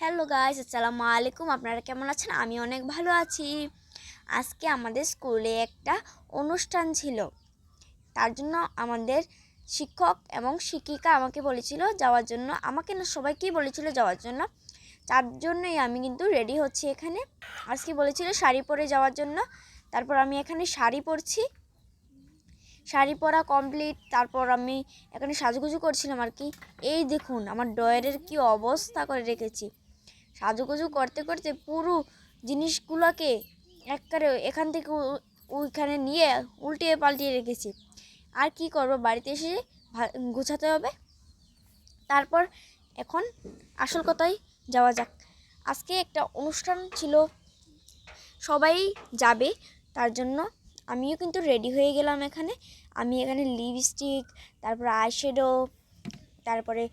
Hello guys আসসালামু আলাইকুম। আপনারা কেমন আছেন? আমি অনেক ভালো আছি। আজকে আমাদের স্কুলে একটা অনুষ্ঠান ছিল। তার জন্য আমাদের শিক্ষক এবং শিক্ষিকা আমাকে বলেছিল যাওয়ার জন্য। আমাকে না সবাইকেই বলেছিল যাওয়ার জন্য? তার জন্যই আমি কিন্তু রেডি হচ্ছি এখানে। আজকে বলেছিল শাড়ি পরে যাওয়ার জন্য। তারপর আমি এখানে শাড়ি পরছি। শাড়ি পরা কমপ্লিট তারপর আমি এখানে সাজুগুজু করছিলাম আর কি। এই দেখুন, আমার ডয়ারের কি অবস্থা করে রেখেছি। সাজুগুজু করতে করতে পুরো জিনিসগুলোকে একবারে এখান থেকে ওইখানে নিয়ে উল্টিয়ে পাল্টিয়ে রেখেছি। আর কি করব? বাড়িতে এসে গুছাতে হবে। তারপর এখন আসল কথাই যাওয়া যাক। আজকে একটা অনুষ্ঠান ছিল। সবাই যাবে, তার জন্য আমিও কিন্তু রেডি হয়ে গেলাম এখানে। আমি এখানে লিপস্টিক তারপর আইশ্যাডো তারপরে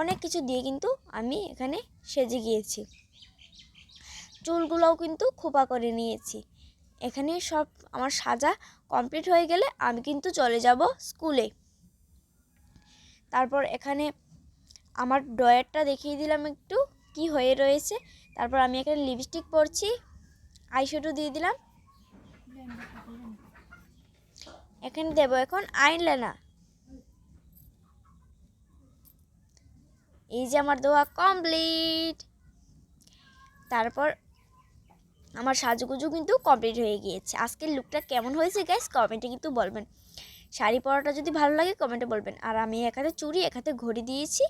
অনেক কিছু দিয়ে কিন্তু আমি এখানে সেজে গিয়েছি। চুলগুলোও কিন্তু খোপা করে নিয়েছি। এখানে সব আমার সাজা কমপ্লিট হয়ে গেলে আমি কিন্তু চলে যাব স্কুলে। তারপর এখানে আমার ডয়ারটা দেখিয়ে দিলাম একটু, কি হয়ে রয়েছে। তারপর আমি এখানে লিপস্টিক পরছি, আইশ্যাডো দিয়ে দিলাম। এখানে দেবো এখন আইনলেনা এই যে আমার দোয়া কমপ্লিট তারপর আমার সাজুগুজু কিন্তু কমপ্লিট হয়ে গিয়েছে। আজকের লুকটা কেমন হয়েছে গ্যাস কমেন্টে কিন্তু বলবেন। শাড়ি পরাটা যদি ভালো লাগে কমেন্টে বলবেন। আর আমি এক হাতে চুড়ি, এক হাতে ঘড়ি দিয়েছি।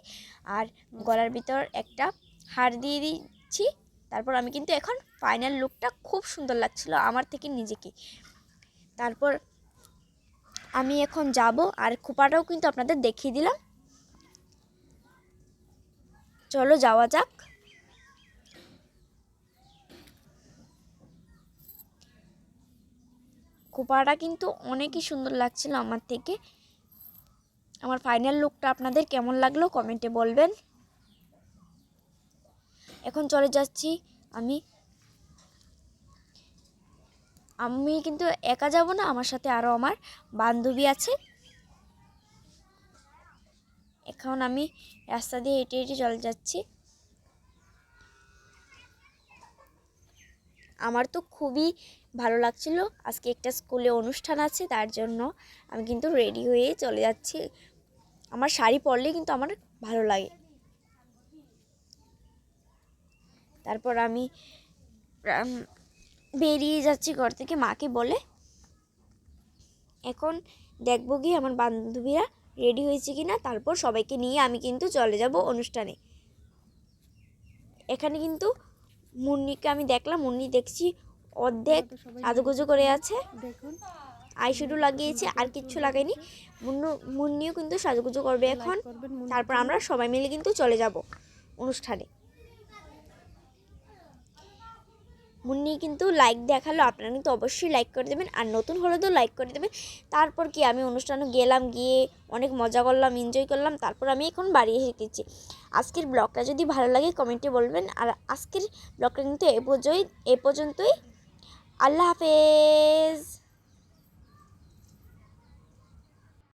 আর গলার ভিতর একটা হার দিয়ে দিচ্ছি। তারপর আমি কিন্তু এখন ফাইনাল লুকটা খুব সুন্দর লাগছিল আমার থেকে নিজেকে। তারপর আমি এখন যাব। আর খোপাটাও কিন্তু আপনাদের দেখিয়ে দিলাম। চলো যাওয়া যাক। খোপাটা কিন্তু অনেকই সুন্দর লাগছিল আমার থেকে। আমার ফাইনাল লুকটা আপনাদের কেমন লাগল কমেন্টে বলবেন। এখন চলে যাচ্ছি আমি। আমি কিন্তু একা যাব না, আমার সাথে আরও আমার বান্ধবী আছে। এখন আমি রাস্তা দিয়ে হেঁটে হেঁটে চলে যাচ্ছি। আমার তো খুবই ভালো লাগছিল। আজকে একটা স্কুলে অনুষ্ঠান আছে, তার জন্য আমি কিন্তু রেডি হয়ে চলে যাচ্ছি। আমার শাড়ি পরলে কিন্তু আমার ভালো লাগে। তারপর আমি বেরিয়ে যাচ্ছি ঘর থেকে, মাকে বলে। এখন দেখব গিয়ে আমার বান্ধবীরা রেডি হয়েছে কি না তারপর সবাইকে নিয়ে আমি কিন্তু চলে যাব অনুষ্ঠানে। এখানে কিন্তু মুন্নিকে আমি দেখলাম মুন্নি দেখছি অর্ধেক আদুগুজু করে আছে। দেখুন। আইশ্যাডো লাগিয়েছে আর কিচ্ছু লাগাইনি মুন্নু মুন্নিও কিন্তু সাজুগুজু করবে এখন। তারপর আমরা সবাই মিলে কিন্তু চলে যাব অনুষ্ঠানে। মুন্নি কিন্তু লাইক দেখাল, আপনারা কিন্তু অবশ্যই লাইক করে দেবেন। আর নতুন হলে তো লাইক করে দেবেন। তারপর কি, আমি অনুষ্ঠানে গেলাম, গিয়ে অনেক মজা করলাম এনজয় করলাম, তারপর আমি এখন বাড়ি এসে গেছি। আজকের ব্লগটা যদি ভালো লাগে কমেন্টে বলবেন। আর আজকের ব্লগটা কিন্তু এ পর্যন্তই এ পর্যন্তই। আল্লাহ হাফেজ!